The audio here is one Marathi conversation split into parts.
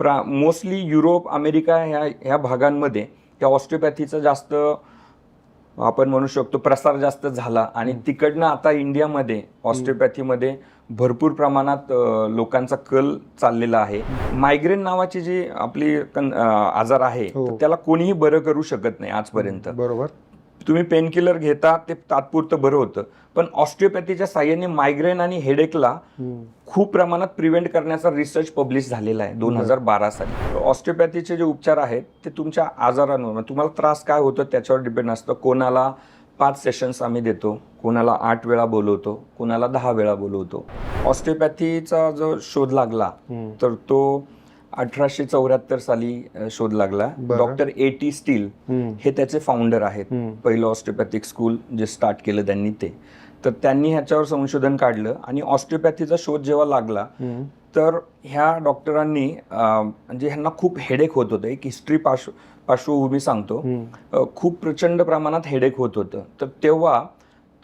प्रा मोस्टली युरोप अमेरिका ह्या ह्या भागांमध्ये त्या ऑस्टिओपॅथीचा जास्त आपण म्हणू शकतो प्रसार जास्त झाला. आणि तिकडनं आता इंडियामध्ये ऑस्टिओपॅथीमध्ये भरपूर प्रमाणात लोकांचा कल चाललेला आहे. मायग्रेन नावाची जी आपली आजार आहे हो. त्याला कोणीही बरं करू शकत नाही आजपर्यंत. बरोबर. तुम्ही पेनकिलर घेता ते तात्पुरतं बरं होतं. पण ऑस्टिओपॅथीच्या साह्याने मायग्रेन आणि हेडेकला. खूप प्रमाणात प्रिव्हेंट करण्याचा रिसर्च पब्लिश झालेला आहे दोन हजार बारा. साली. ऑस्टिओपॅथीचे जे उपचार आहेत ते तुमच्या आजारांवर म्हणजे तुम्हाला त्रास काय होतो त्याच्यावर डिपेंड असतं. कोणाला पाच सेशन्स आम्ही देतो कोणाला आठ वेळा बोलवतो कोणाला दहा वेळा बोलवतो. ऑस्टिओपॅथीचा जो शोध लागला. तर तो अठराशे चौऱ्याहत्तर साली शोध लागला. Doctor A T Steel. हे त्याचे फाउंडर आहेत. पहिलं ऑस्टिओपॅथिक स्कूल जे स्टार्ट केलं त्यांनी ते तर त्यांनी ह्याच्यावर संशोधन काढलं आणि ऑस्टिओपॅथीचा शोध जेव्हा लागला. तर ह्या डॉक्टरांनी म्हणजे ह्यांना खूप हेडेक होत होतं एक हिस्ट्री पार्श्व पार्श्वभूमी सांगतो खूप प्रचंड प्रमाणात हेडेक होत होतं तर तेव्हा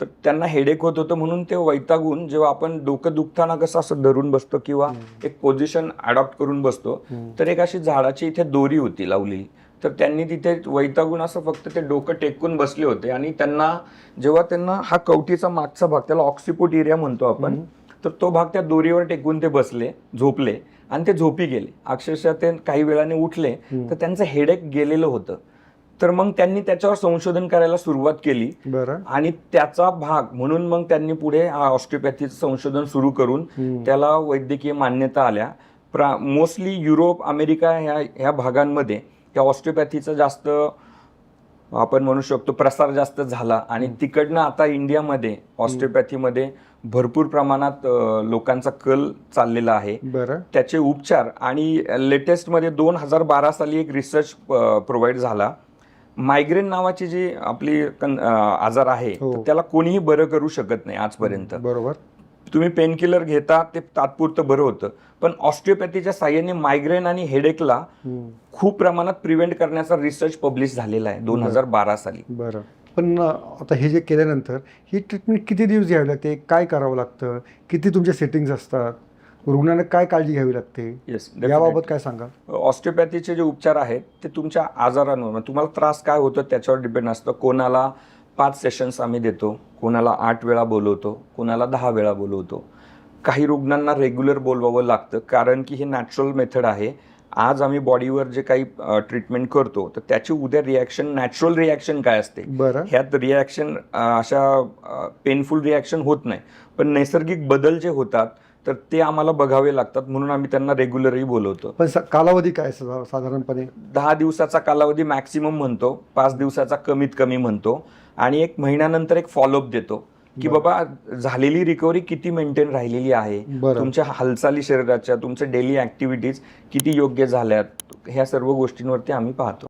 तर त्यांना हेडेक होत होतं म्हणून ते वैतागून जेव्हा आपण डोकं दुखताना कसं असं धरून बसतो किंवा एक पोझिशन अडॉप्ट करून बसतो तर एक अशी झाडाची इथे दोरी होती लावलेली तर त्यांनी तिथे वैतागून असं फक्त ते डोकं टेकून बसले होते आणि त्यांना जेव्हा त्यांना हा कवटीचा मागचा भाग त्याला ऑक्सिपोट एरिया म्हणतो आपण तर तो भाग त्या दोरीवर टेकून ते बसले झोपले आणि ते झोपी गेले. अक्षरशः ते काही वेळाने उठले तर त्यांचं हेडेक गेलेलं होतं. तर मग त्यांनी त्याच्यावर संशोधन करायला सुरुवात केली. बरं. आणि त्याचा भाग म्हणून मग त्यांनी पुढे ऑस्टिओपॅथीचं संशोधन सुरू करून. त्याला वैद्यकीय मान्यता आल्या. प्रा मोस्टली युरोप अमेरिका ह्या ह्या भागांमध्ये त्या ऑस्टिओपॅथीचा जास्त आपण म्हणू शकतो प्रसार जास्त झाला. आणि तिकडनं आता इंडियामध्ये ऑस्टिओपॅथीमध्ये भरपूर प्रमाणात लोकांचा कल चाललेला आहे. त्याचे उपचार आणि लेटेस्टमध्ये दोन हजार बारा साली एक रिसर्च प्रोव्हाइड झाला. मायग्रेन नावाची जी आपली कन- अ, आजार आहे हो. तर त्याला कोणीही बरं करू शकत नाही आजपर्यंत. बरोबर. तुम्ही पेनकिलर घेता ते तात्पुरतं बरं होतं. पण ऑस्टिओपॅथीच्या साह्याने मायग्रेन आणि हेडेकला हम्म. खूप प्रमाणात प्रिव्हेंट करण्याचा रिसर्च पब्लिश झालेला आहे दोन हजार बारा. साली. बरं. पण अं, आता हे जे केल्यानंतर ही ट्रीटमेंट किती दिवस घ्यावी लागते? काय करावं लागतं? किती तुमचे सेटिंग्स असतात? रुग्णाने काय काळजी घ्यावी लागते? येस याबाबत काय सांगा ऑस्टिओपॅथीचे जे उपचार आहेत ते तुमच्या आजारांवर म्हणजे तुम्हाला त्रास काय होतो त्याच्यावर डिपेंड असतं. कोणाला पाच सेशन्स आम्ही देतो कोणाला आठ वेळा बोलवतो कोणाला दहा वेळा बोलवतो. काही रुग्णांना रेग्युलर बोलवावं लागतं कारण की हे नॅचरल मेथड आहे. आज आम्ही बॉडीवर जे काही ट्रीटमेंट करतो तर त्याची उद्या रिॲक्शन नॅचरल रिॲक्शन काय असते? बरं. ह्यात रिॲक्शन अशा पेनफुल रिॲक्शन होत नाही. पण नैसर्गिक बदल जे होतात तर ते आम्हाला बघावे लागतात म्हणून आम्ही त्यांना रेग्युलरही बोलवतो. पण सा- कालावधी काय सा- साधारणपणे? दहा दिवसाचा कालावधी मॅक्सिमम म्हणतो पाच दिवसाचा कमीत कमी म्हणतो आणि एक महिन्यानंतर एक फॉलोअप देतो की बाबा झालेली रिकव्हरी किती मेंटेन राहिलेली आहे? बरं. तुमच्या हालचाली शरीराच्या तुमच्या डेली ऍक्टिव्हिटीज किती योग्य झाल्यात? ह्या सर्व गोष्टींवरती आम्ही पाहतो.